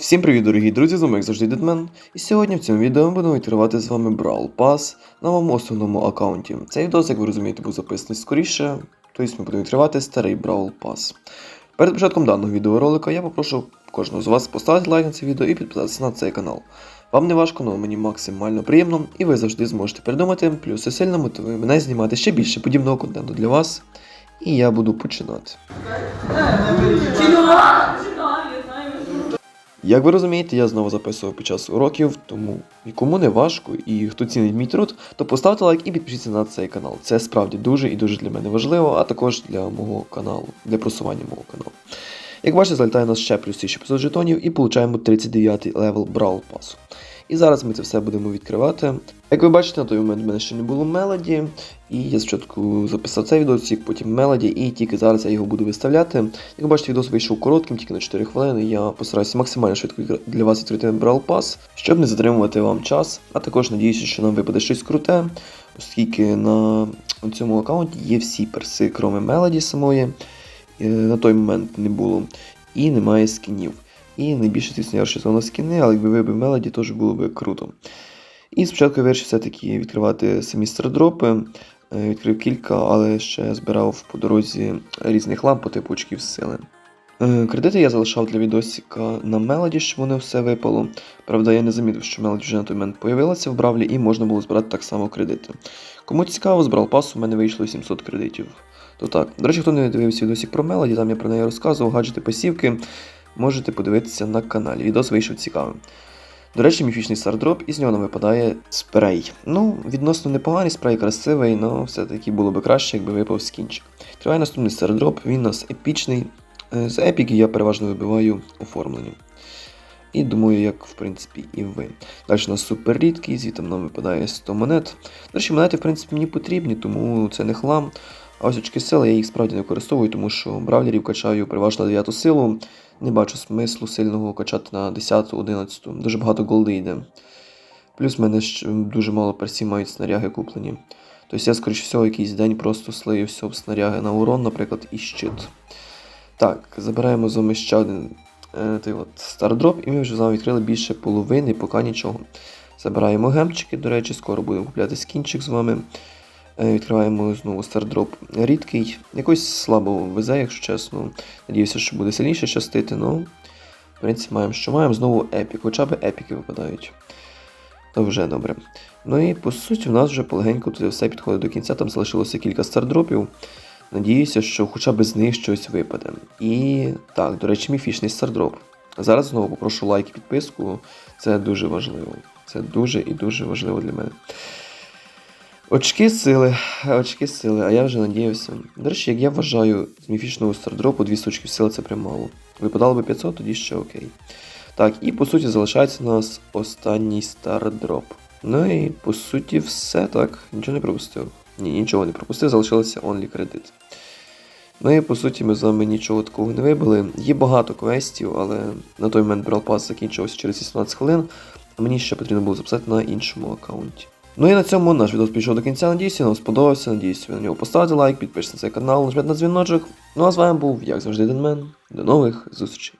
Всім привіт, дорогі друзі, з вами як завжди Дедмен. І сьогодні в цьому відео ми будемо відкривати з вами Brawl Pass на моєму основному аккаунті. Цей відео, як ви розумієте, був записаний скоріше, тобто ми будемо відкривати старий Brawl Pass. Перед початком даного відеоролика я попрошу кожного з вас поставити лайк на це відео і підписатися на цей канал. Вам не важко, але мені максимально приємно, і ви завжди зможете придумати, плюс це сильно мотивує мене знімати ще більше подібного контенту для вас. І я буду починати. Як ви розумієте, я знову записував під час уроків, тому кому не важко, і хто цінить мій труд, то поставте лайк і підпишіться на цей канал. Це справді дуже і дуже для мене важливо, а також для мого каналу, для просування мого каналу. Як бачите, залітає нас ще плюс 1500 жетонів і получаємо 39 й левел Brawl Pass. І зараз ми це все будемо відкривати. Як ви бачите, на той момент в мене ще не було мелоді, і я спочатку записав цей відосик, потім мелоді, і тільки зараз я його буду виставляти. Як ви бачите, відос вийшов коротким, тільки на 4 хвилини. Я постараюся максимально швидко для вас відкрити Brawl Pass, щоб не затримувати вам час. А також надіюся, що нам випаде щось круте, оскільки на цьому аккаунті є всі перси, кроме мелоді самої. Е, На той момент не було. І немає скінів. І найбільше звісно, я розчитував на скіни, але якби вибив мелоді, теж було б круто. І спочатку я вирішив все-таки відкривати самі стардропи. Е, Відкрив кілька, але ще збирав по дорозі різних ламп по типу очків сили. Е, Кредити я залишав для відосика на мелоді, щоб воно все випало. Правда, я не замітив, що мелоді вже на той момент появилася в бравлі і можна було збирати так само кредити. Кому цікаво, з Бралпасу у мене вийшло 700 кредитів. То так. До речі, хто не дивився відосик про мелоді, там я про неї розказував, гаджети пасівки, можете подивитися на каналі. Відос вийшов цікавим. До речі, міфічний стардроп, і з нього нам випадає спрей. Ну, відносно непоганий спрей, красивий, але все-таки було би краще, якби випав скінчик. Триває наступний стардроп, він у нас епічний. Е, З епіки я переважно вибиваю оформлення. І думаю, як в принципі і ви. Далі у нас супер рідкий, звідти нам випадає 100 монет. До речі, монети, в принципі, мені потрібні, тому це не хлам. А ось очки сили я їх справді не використовую, тому що бравлерів качаю переважно на 9 силу. Не бачу смислу сильного качати на 10, 11. Дуже багато голди йде. Плюс в мене дуже мало персів мають снаряги куплені. Тобто я, скоріше всього, якийсь день просто слию все в снаряги на урон, наприклад, і щит. Так, забираємо з вами ще один е, от стардроп, і ми вже з вами відкрили більше половини, поки нічого. Забираємо гемчики, до речі, скоро будемо купляти скінчик з вами. Е, Відкриваємо знову стардроп рідкий. Якось слабо везе, якщо чесно. Надіюся, що буде сильніше щастити, ну. В принципі, маємо, що маємо. Знову епік, хоча б епіки випадають. То вже добре. Ну і по суті, в нас вже полегенько тут все підходить до кінця, там залишилося кілька стардропів. Надіюся, що хоча б з них щось випаде. І так, до речі, міфічний стардроп. Зараз знову попрошу лайк і підписку. Це дуже важливо. Це дуже і дуже важливо для мене. Очки сили, очки сили, а я вже надіявся. До речі, як я вважаю, з міфічного стардропу 200 очків сили це прям мало. Випадало би 500, тоді ще окей. Так, і по суті залишається у нас останній стардроп. Ну і по суті все так. Нічого не пропустив. Ні, нічого не пропустив, залишилося only кредит. Ну і по суті ми з вами нічого такого не вибили. Є багато квестів, але на той момент Pass закінчився через 18 хвилин, а мені ще потрібно було записати на іншому аккаунті. Ну і на цьому наш відео пішов до кінця. Надіюся, вам сподобався. Надіюся, ви на нього поставите лайк, підпишіться на цей канал, нажмете на дзвіночок. Ну а з вами був, як завжди, Денмен. До нових зустрічей.